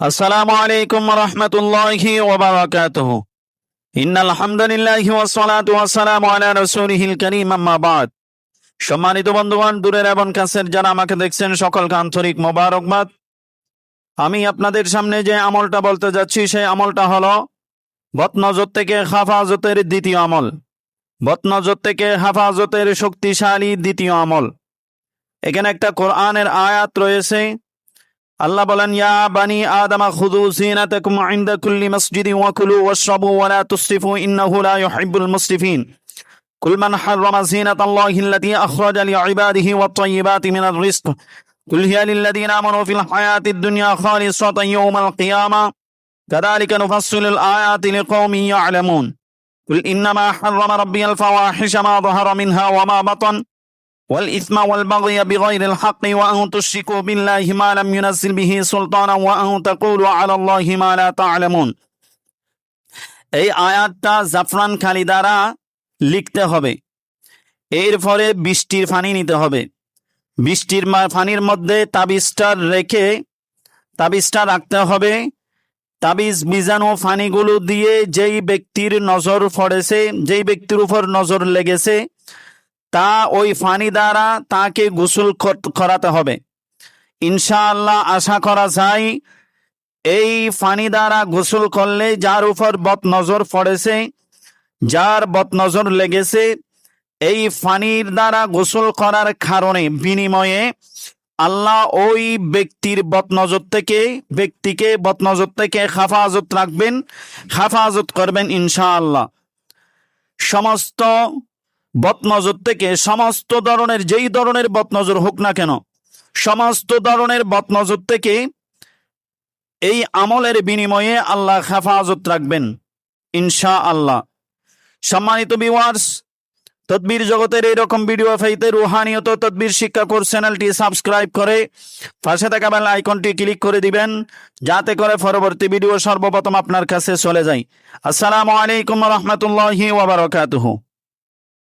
আসসালামু আলাইকুম রহমতুল্লাহি ওবরাকাতুহ ইন্নাল হামদুলিল্লাহি ওয়াসসালাতু ওয়াসসালামু আলা রাসূলিহিল কারীম, আম্মা সম্মানিত বন্ধুগণ, দূরের এবং কাছের যারা আমাকে দেখছেন, সকলকে আন্তরিক মোবারকবাদ। আমি আপনাদের সামনে যে আমলটা বলতে যাচ্ছি, সেই আমলটা হলো বতনজর থেকে হাফাজতের দ্বিতীয় আমল। বতনজর থেকে হাফাজতের শক্তিশালী দ্বিতীয় আমল। এখানে একটা কোরআনের আয়াত রয়েছে الله بلن يا بني آدم خذوا زينتكم عند كل مسجد وكلوا واشربوا ولا تسرفوا إنه لا يحب المسرفين. كل من حرم زينة الله التي أخرج لعباده والطيبات من الرزق قل هي للذين آمنوا في الحياة الدنيا خالصة يوم القيامة. كذلك نفصل الآيات لقوم يعلمون. قل إنما حرم ربي الفواحش ما ظهر منها وما بطن. والإثم والبغي بغير الحق وأن تشركوا بالله ما لم ينزل به سلطانا وأن تقولوا على الله ما لا تعلمون এই আয়াতটা জাফরান খালি দ্বারা লিখতে হবে এর ফলে বৃষ্টির পানি নিতে হবে বৃষ্টির মা- পানির মধ্যে তাবিজটা রেখে তাবিজটা রাখতে হবে তাবিজ বীজাণু ফানিগুলো দিয়ে যেই ব্যক্তির নজর পড়েছে যেই ব্যক্তির উপর নজর লেগেছে তা ওই ফানি দ্বারা তাকে গোসল করাতে হবে। ইনশাআল্লাহ আশা করা যায়, এই ফানি দ্বারা গোসল করলে যার উপর বদ নজর পড়েছে, যার বদ নজর লেগেছে, এই ফানির দ্বারা গোসল করার কারণে বিনিময়ে আল্লাহ ওই ব্যক্তির বদনজর থেকে, ব্যক্তিকে বদনজর থেকে হেফাজত রাখবেন, হেফাজত করবেন ইনশাআল্লাহ। সমস্ত বদনজর থেকে সমস্ত ধরনের, যেই ধরনের বদনজর হোক না কেন, সমস্ত ধরনের বদনজর থেকে এই আমলের বিনিময়ে আল্লাহ হেফাজত রাখবেন ইনশা আল্লাহ সম্মানিত ভিউয়ার্স তদবির জগতের এরকম ভিডিও ফাইতে রুহানিয়ত তদবির শিক্ষা কোর্স চ্যানেলটি সাবস্ক্রাইব করে পাশে থাকা বেল আইকনটি ক্লিক করে দিবেন, যাতে করে পরবর্তী ভিডিও সর্বপ্রথম আপনার কাছে চলে যায়। আসসালামু আলাইকুম রহমতুল্লাহি ওয়া বারাকাতুহু।